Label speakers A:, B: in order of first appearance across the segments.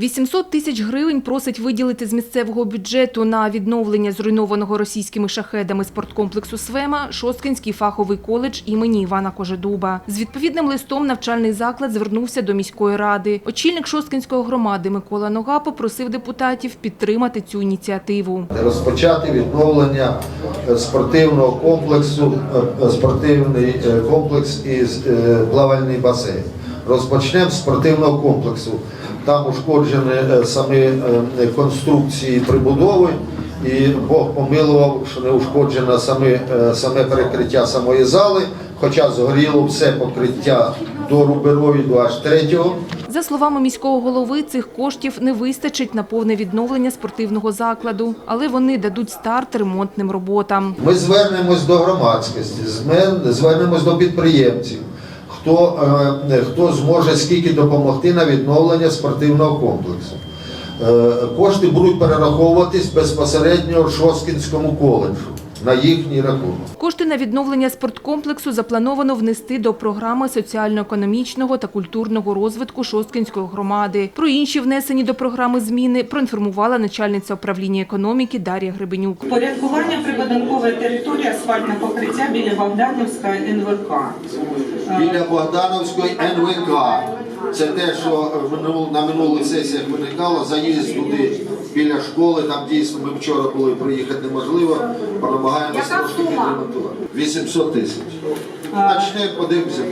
A: 800 тисяч гривень просить виділити з місцевого бюджету на відновлення зруйнованого російськими шахедами спорткомплексу «Свема» Шосткинський фаховий коледж імені Івана Кожедуба. З відповідним листом навчальний заклад звернувся до міської ради. Очільник Шосткинської громади Микола Нога попросив депутатів підтримати цю ініціативу.
B: розпочати відновлення е, спортивного комплексу, е, е, спортивний комплекс і плавальний басейн. Розпочнемо з спортивного комплексу. Там ушкоджені е, самі е, конструкції прибудови, і Бог помилував, що не ушкоджено саме, саме перекриття самої зали, хоча згоріло все покриття до рубероїду аж третього.
A: За словами міського голови, цих коштів не вистачить на повне відновлення спортивного закладу, але вони дадуть старт ремонтним роботам.
B: Ми звернемось до громадськості, звернемось до підприємців, хто, е, хто зможе скільки допомогти на відновлення спортивного комплексу. Е, Кошти будуть перераховуватись безпосередньо Шоскінському коледжу на їхній рахунок.
A: Кошти на відновлення спорткомплексу заплановано внести до програми соціально-економічного та культурного розвитку Шосткинської громади. Про інші внесені до програми зміни проінформувала начальниця управління економіки Дар'я Гребенюк.
C: Порядкування прибудинкової території асфальтне покриття біля Богданівська НВК.
B: Біля Богдановської НВК. Це те, що на минулих сесіях виникало, заїзд туди біля школи, там дійсно ми вчора були, проїхати неможливо, намагаємося трошки підремонтувати. 800 тисяч. Почнемо, подивимося,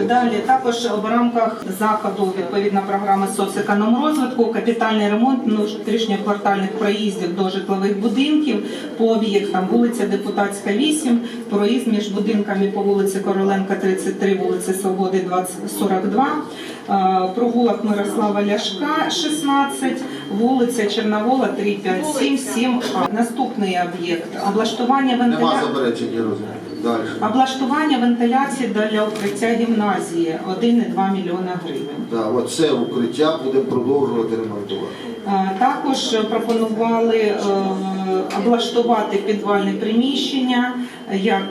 C: Е. Далі також в рамках заходу відповідно програми соцекономрозвитку капітальний ремонт внутрішньоквартальних проїздів до житлових будинків по об'єктам вулиця Депутатська 8, проїзд між будинками по вулиці Короленка 33, вулиці Свободи 20, 42, е, провулок Мирослава Ляшка 16, вулиця Черновола 357, 7А. Наступний об'єкт облаштування
B: Нема
C: вентиляції.
B: заперечень, розумію. Далі.
C: Облаштування вентиляції для укриття гімназії 1,2 мільйона гривень.
B: Да, от це укриття будемо продовжувати ремонтувати.
C: Е, Також пропонували е, облаштувати підвальне приміщення як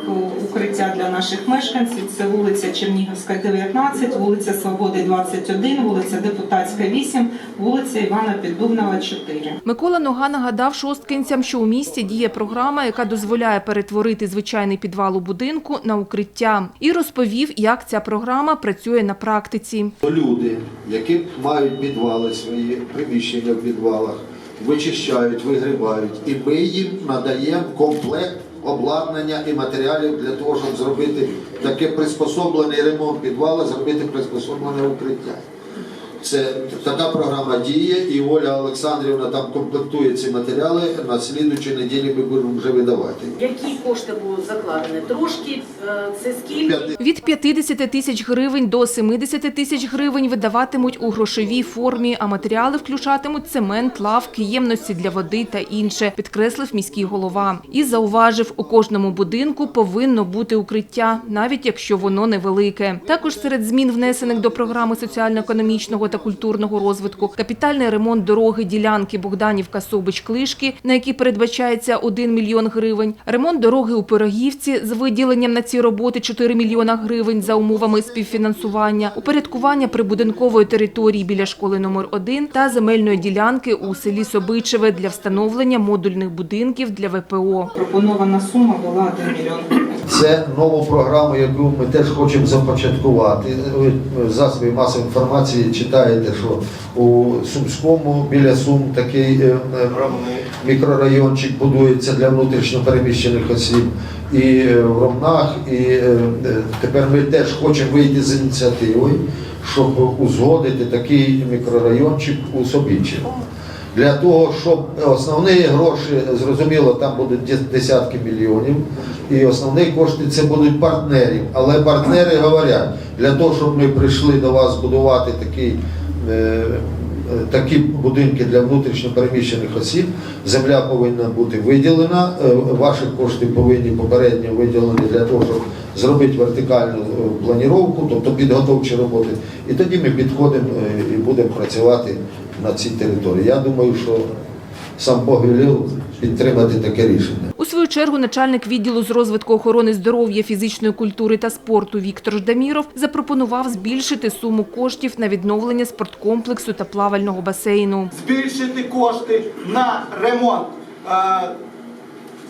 C: укриття для наших мешканців. Це вулиця Чернігівська, 19, вулиця Свободи, 21, вулиця Депутатська, 8, вулиця Івана Піддубного, 4.
A: Микола Нога нагадав шосткинцям, що у місті діє програма, яка дозволяє перетворити звичайний підвал у будинку на укриття, і розповів, як ця програма працює на практиці.
B: Люди, які мають підвали свої приміщення в підвалах, вичищають, вигрібають, і ми їм надаємо комплект обладнання і матеріалів для того, щоб зробити таке приспособлений ремонт підвала, зробити приспособлене укриття. Це така програма діє, і Оля Олександрівна там комплектує ці матеріали. На слідучій неділі ми будемо вже видавати.
D: Які кошти будуть закладені? Трошки е, це скільки?
A: Від 50 тисяч гривень до 70 тисяч гривень видаватимуть у грошовій формі, а матеріали включатимуть цемент, лавки, ємності для води та інше, підкреслив міський голова. І зауважив, у кожному будинку повинно бути укриття, навіть якщо воно невелике. Також серед змін, внесених до програми соціально-економічного та культурного розвитку, капітальний ремонт дороги ділянки Богданівка Собич Клишки, на який передбачається 1 мільйон гривень, ремонт дороги у Пирогівці з виділенням на ці роботи 4 мільйона гривень за умовами співфінансування, упорядкування прибудинкової території біля школи номер 1 та земельної ділянки у селі Собичеве для встановлення модульних будинків для ВПО.
C: Пропонована сума була 1 мільйон гривень.
B: Це нову програму, яку ми теж хочемо започаткувати. Ви в засобі масової інформації читаєте, що у Сумському біля Сум такий е, е, мікрорайончик будується для внутрішньопереміщених осіб. І е, в Ромнах, і тепер ми теж хочемо вийти з ініціативою, щоб узгодити такий мікрорайончик у Собічі. Для того, щоб основні гроші, зрозуміло, там будуть десятки мільйонів, і основні кошти це будуть партнерів. Але партнери говорять, для того, щоб ми прийшли до вас будувати такі, е, такі будинки для внутрішньопереміщених осіб, земля повинна бути виділена, е, ваші кошти повинні попередньо виділені для того, щоб зробити вертикальну е, планіровку, тобто підготовчі роботи. І тоді ми підходимо і будемо працювати на цій території. Я думаю, що сам Бог велів підтримати таке рішення.
A: У свою чергу начальник відділу з розвитку охорони здоров'я, фізичної культури та спорту Віктор Ждаміров запропонував збільшити суму коштів на відновлення спорткомплексу та плавального басейну.
E: збільшити кошти на ремонт е,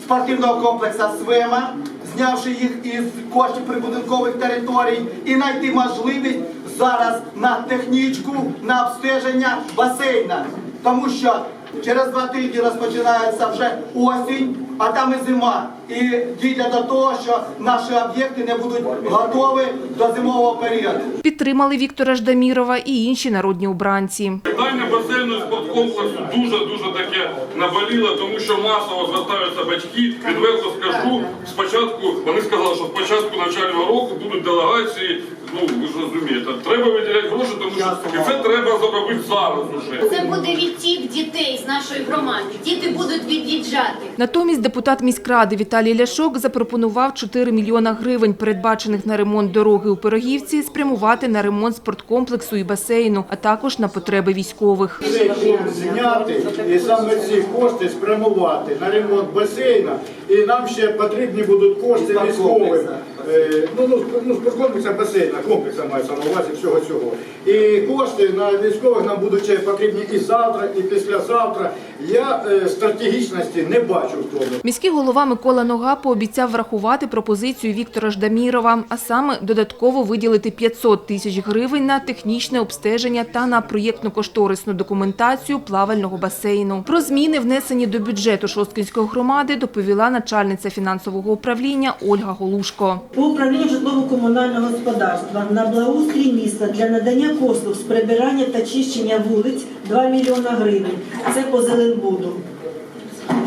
E: спортивного комплексу «Свема», знявши їх із коштів прибудинкових територій, і знайти можливість зараз на технічку, на обстеження басейна. Тому що через два тижні розпочинається вже осінь, а там і зима. І дійде до того, що наші об'єкти не будуть готові до зимового періоду.
A: Підтримали Віктора Ждамірова і інші народні обранці.
F: Питання басейну спорткомплексу дуже-дуже таке наболіло, тому що масово звертаються батьки. Відверто скажу, спочатку вони сказали, що спочатку навчального року будуть делегації. Ну ви ж розумієте, треба виділяти гроші, тому що і це треба зробити зараз уже.
G: Це буде відтік дітей з нашої громади. Діти будуть від'їжджати.
A: Натомість депутат міськради Віталій Ляшок запропонував 4 мільйона гривень, передбачених на ремонт дороги у Пирогівці, спрямувати на ремонт спорткомплексу і басейну, а також на потреби військових.
H: цей пункт зняти і саме ці кошти спрямувати на ремонт басейна. І нам ще потрібні будуть кошти військовим. Е, Ну, ну, ну, спорткомплекса басейна, комплекса мається на увазі всього цього. І кошти на військових нам будуть потрібні і завтра, і післязавтра. Я е, стратегічності не бачу в тому.
A: Міський голова Микола Нога пообіцяв врахувати пропозицію Віктора Ждамірова, а саме додатково виділити 500 тисяч гривень на технічне обстеження та на проєктно-кошторисну документацію плавального басейну. Про зміни, внесені до бюджету Шосткинської громади, доповіла начальниця фінансового управління Ольга Голушко.
I: По управлінню житлово-комунального господарства на благоустрій міста для надання послуг з прибирання та чищення вулиць 2 мільйона гривень. Це по Зеленбуду.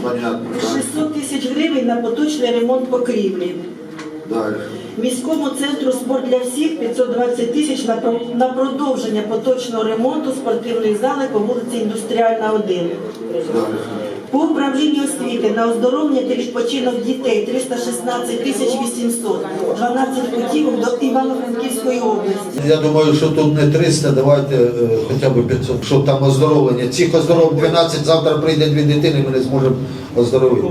B: Понятно.
I: 600 тисяч гривень на поточний ремонт покрівлі.
B: Далі.
I: Міському центру спорт для всіх 520 тисяч на про- на продовження поточного ремонту спортивної зали по вулиці Індустріальна 1. По управлінню освіти на оздоровлення та відпочинок дітей 316 тисяч 800, 12 путівок до Івано-Франківської області.
B: Я думаю, що тут не 300, давайте е, хоча б 500, щоб там оздоровлення. Цих оздоров 12, завтра прийде дві дитини, ми не зможемо оздоровити.